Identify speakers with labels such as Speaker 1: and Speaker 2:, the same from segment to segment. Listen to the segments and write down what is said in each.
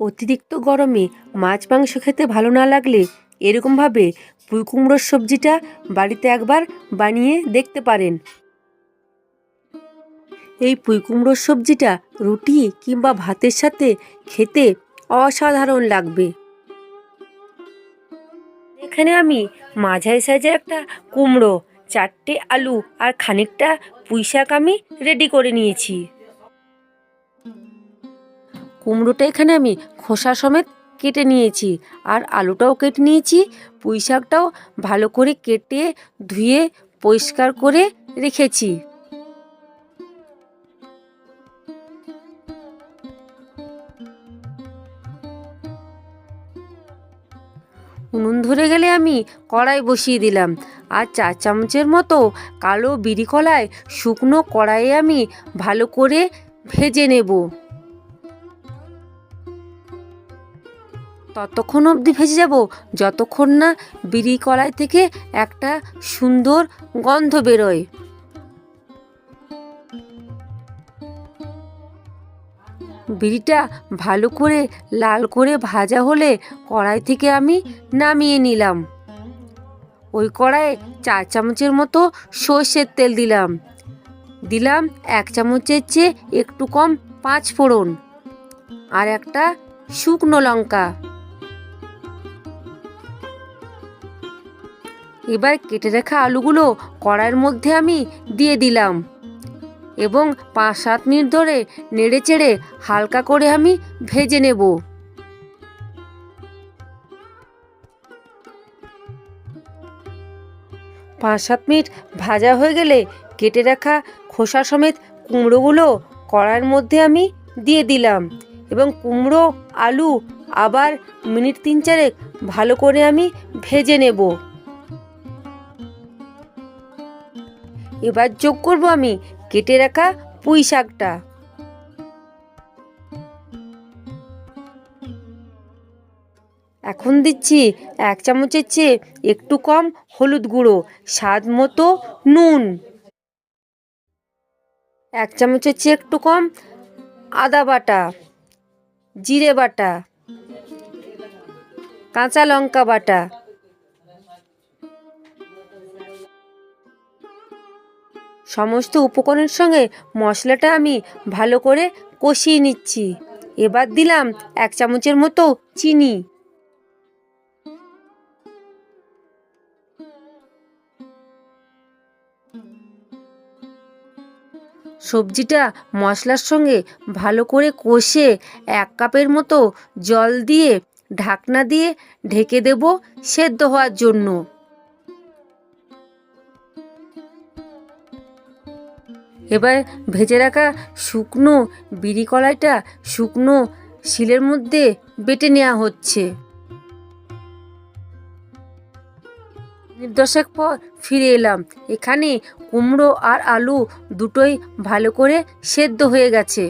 Speaker 1: অতিরিক্ত গরমে মাছ, মাংস খেতে ভালো না লাগলে এরকমভাবে পুঁই কুমড়োর সবজিটা বাড়িতে একবার বানিয়ে দেখতে পারেন। এই পুঁই কুমড়োর সবজিটা রুটি কিংবা ভাতের সাথে খেতে অসাধারণ লাগবে। এখানে আমি মাঝারি সাইজের একটা কুমড়ো, চারটে আলু আর খানিকটা পুঁই শাক আমি রেডি করে নিয়েছি। কুমড়োটা এখানে আমি খোসা সমেত কেটে নিয়েছি, আর আলুটাও কেটে নিয়েছি। পুঁই শাকটাও ভালো করে কেটে ধুয়ে পরিষ্কার করে রেখেছি। উনুন ধরে গেলে আমি কড়াই বসিয়ে দিলাম, আর চা চামচের মতো কালো বিড়ি কলায় শুকনো কড়াইয়ে আমি ভালো করে ভেজে নেব। ততক্ষণ অবধি ভেজে যাব। যতক্ষণ না বিড়ি কলাই থেকে একটা সুন্দর গন্ধ বেরোয়। বিড়িটা ভালো করে লাল করে ভাজা হলে কড়াই থেকে আমি নামিয়ে নিলাম। ওই কড়াইয়ে চার চামচের মতো সর্ষের তেল দিলাম। দিলাম এক চামচের চেয়ে একটু কম পাঁচ ফোড়ন। আর একটা শুকনো লঙ্কা। এবার কেটে রাখা আলুগুলো কড়াইয়ের মধ্যে আমি দিয়ে দিলাম। এবং পাঁচ সাত মিনিট ধরে নেড়ে চেড়ে হালকা করে আমি ভেজে নেব। পাঁচ সাত মিনিট ভাজা হয়ে গেলে কেটে রাখা খোসা সমেত কুমড়োগুলো কড়াইয়ের মধ্যে আমি দিয়ে দিলাম। এবং কুমড়ো, আলু আবার মিনিট তিন চারেক ভালো করে আমি ভেজে নেব। এবার যোগ করব আমি। কেটে রাখা পুঁই শাকটা। এখন দিচ্ছি এক চামচের চেয়ে একটু কম হলুদ গুঁড়ো, স্বাদ মতো নুন। এক চামচের চেয়ে একটু কম আদা বাটা, জিরে বাটা, কাঁচা লঙ্কা বাটা। সমস্ত উপকরণের সঙ্গে মশলাটা আমি ভালো করে কষিয়ে নিচ্ছি। এবার দিলাম এক চামচের মতো চিনি। সবজিটা মশলার সঙ্গে ভালো করে কষে এক কাপের মতো জল দিয়ে ঢাকনা দিয়ে ঢেকে দেব সেদ্ধ হওয়ার জন্য। এবার ভেজে রাখা শুকনো বিড়ি কলাইটা শুকনো শিলের মধ্যে বেটে নেওয়া হচ্ছে। দশেক পর ফিরে এলাম। এখানে কুমড়ো আর আলু দুটোই ভালো করে সেদ্ধ হয়ে গেছে।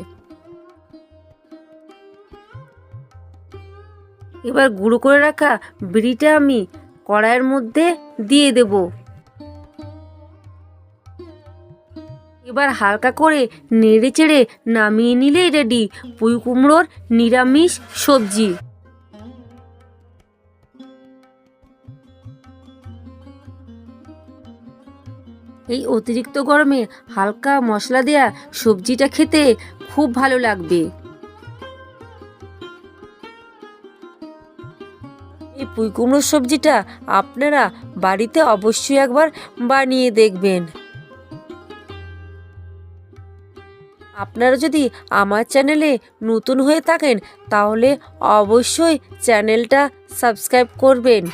Speaker 1: এবার গুঁড়ো করে রাখা বিড়িটা আমি কড়াইয়ের মধ্যে দিয়ে দেব। এবার হালকা করে নেড়ে চেড়ে নামিয়ে নিলেই রেডি পুঁই কুমড়োর নিরামিষ সবজি। এই অতিরিক্ত গরমে হালকা মশলা দেয়া সবজিটা খেতে খুব ভালো লাগবে। এই পুঁই কুমড়োর সবজিটা আপনারা বাড়িতে অবশ্যই একবার বানিয়ে দেখবেন। আপনারা যদি আমার চ্যানেলে নতুন হয়ে থাকেন তাহলে অবশ্যই চ্যানেলটা সাবস্ক্রাইব করবেন।